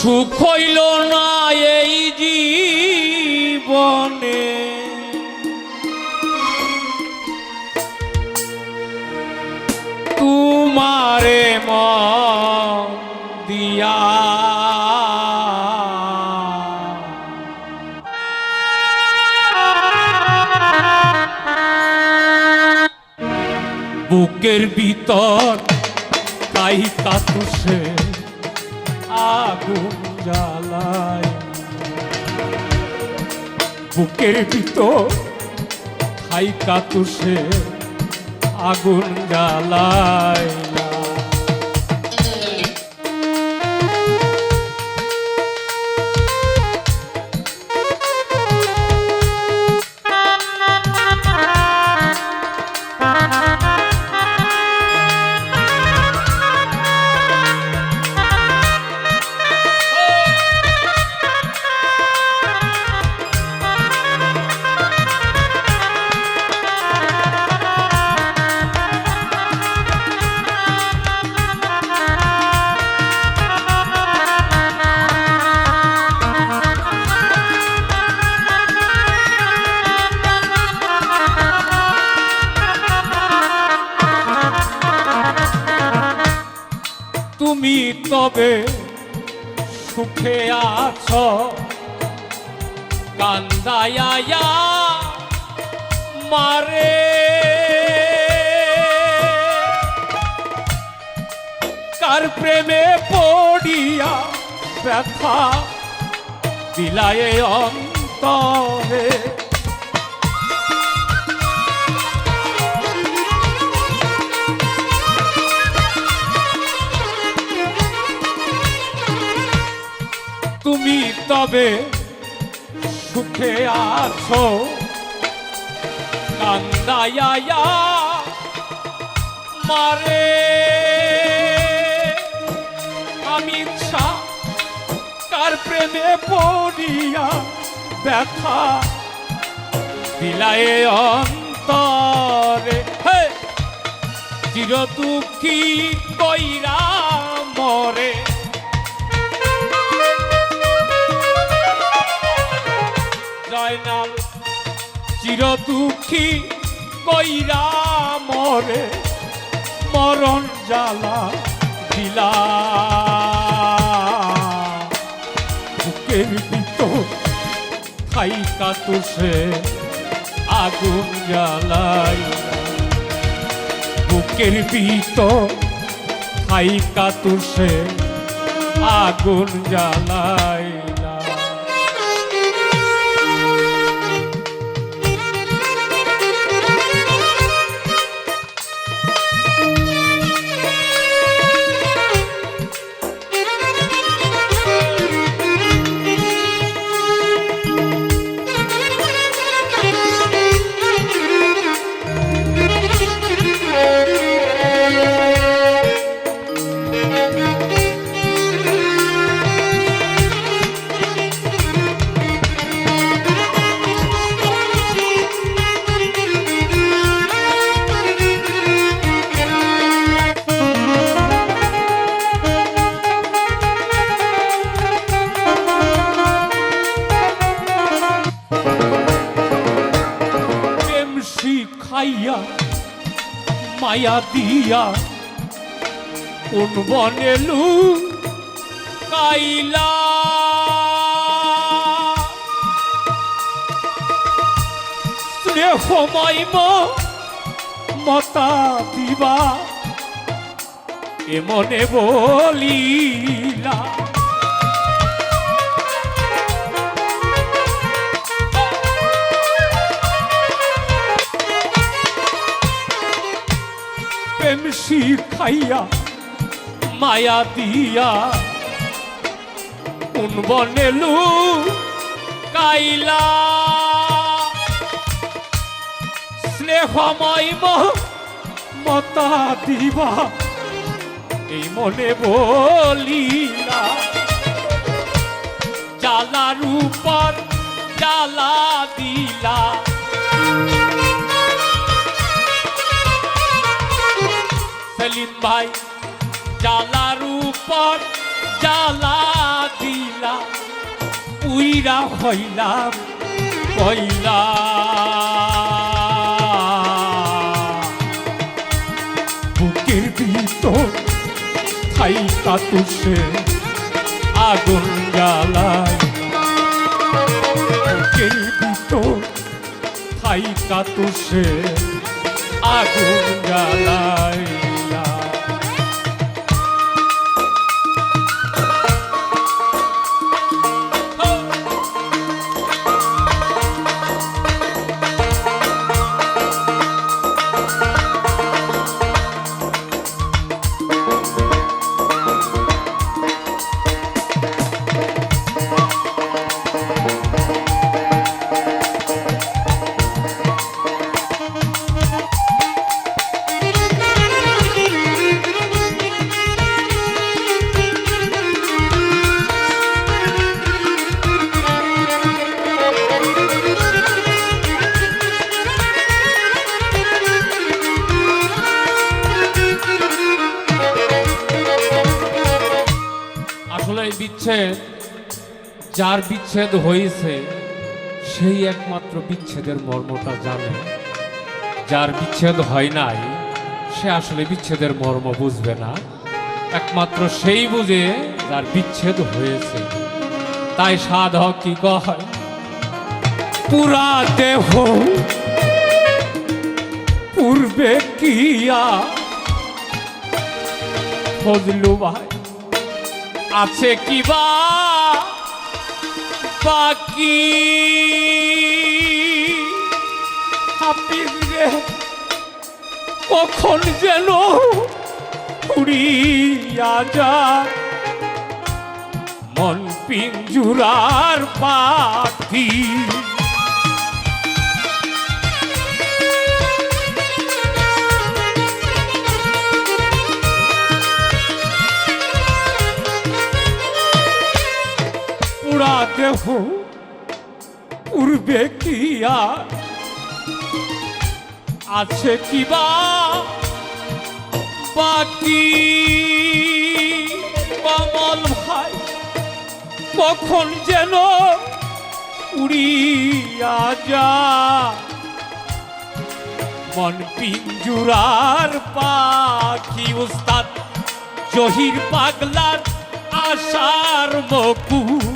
সুখ হইল না এই জীবনে। তোমারে মন দিয়া। বুকের ভিতর তাই কাতুসে আগুন জ্বালায়। বুকের ভিতর খাই কাতুসে আগুন জ্বালায় তুমি তবে সুখে আছো। কান্দায়া মারে। কার প্রেমে পড়িয়া ব্যথা দিলায় অন্তরে? তবে সুখে আছো? কান্দায়া মারে। আমি ইচ্ছা কার প্রেমে পড়িয়া ব্যথা বিলায়ে অন্তরে। চির দুঃখী কইরা মরে। জয়নাল চির দুঃখী কইরা মরে, মরণ জ্বালা দিলা। বুকের খাই কাতুসে আগুন জ্বালাই। বুকের খাই কাতুসে আগুন জ্বালাইলা শিখাইয়া মায়া দিয়া কোন বনেলু কাইলা স্নেহময় মতা দিবা এমনে বলিলা। শিখাইয়া মায়া দিয়া। কোন বনেলু কাইলা। স্নেহময় মতা দিবা, এই মনে বলিলা। জ্বালার উপর জ্বালা দিলা। সেলিম ভাই, জ্বালার উপর জ্বালা দিয়া কিরা হইলাম কইলা বুকের ভিতর থাইকা তুষে আগুন জ্বালায় বুকের ভিতর থাইকা তুষে আগুন জ্বালায় যার বিচ্ছেদ হয়েছে, সেই একমাত্র বিচ্ছেদের মর্মটা জানে। যার বিচ্ছেদ হয় নাই, সে আসলে বিচ্ছেদের মর্ম বুঝবে না। একমাত্র সেই বুঝে যার বিচ্ছেদ হয়েছে। তাই সাধক কি কয়? পুরা দেহ পূর্বে কিয়া ফজলু ভাই। আছে কিবা বাকি? হাফিজ রে কখন যেন উড়িয়া যা মন পিঞ্জুরার পাখি। পূর্বে কি আছে কিবা বাকি? কমল ভাই, কখন যেন উড়িয়া যা মন পিঞ্জুরার পাখি উস্তাদ জহির পাগলার আশার মকুল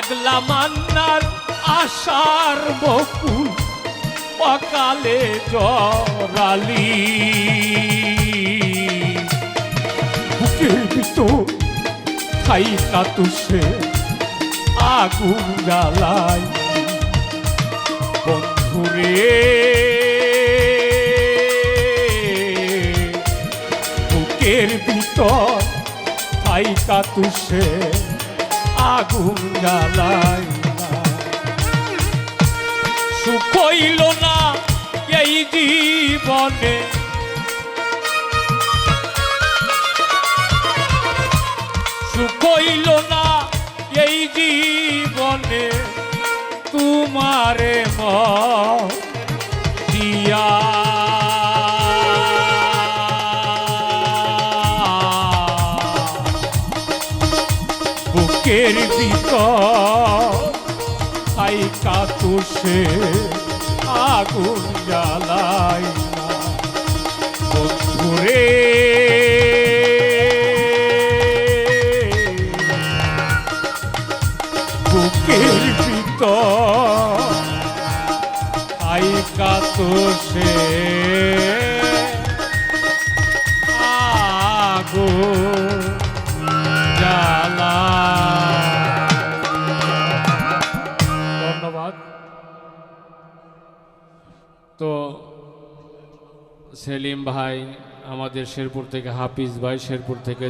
পাগলা মান্নার আশার বকুল অকালে জরালি বুকের ভিতর খাই কাতুসে আগুন জ্বালাই। বন্ধুরে বুকের ভিতর খাই কাতুসে আগুন জ্বালাই সুখইল না এই জীবনে। সুখইল না এই জীবনে। তোমারে ম খাই কাতুসে আগুন জ্বালাই বন্ধুরে। বুকের ভিতর খাই কাতুসে আগুন সেলিম ভাই আমাদের শেরপুর থেকে হাফিজ ভাই শেরপুর থেকে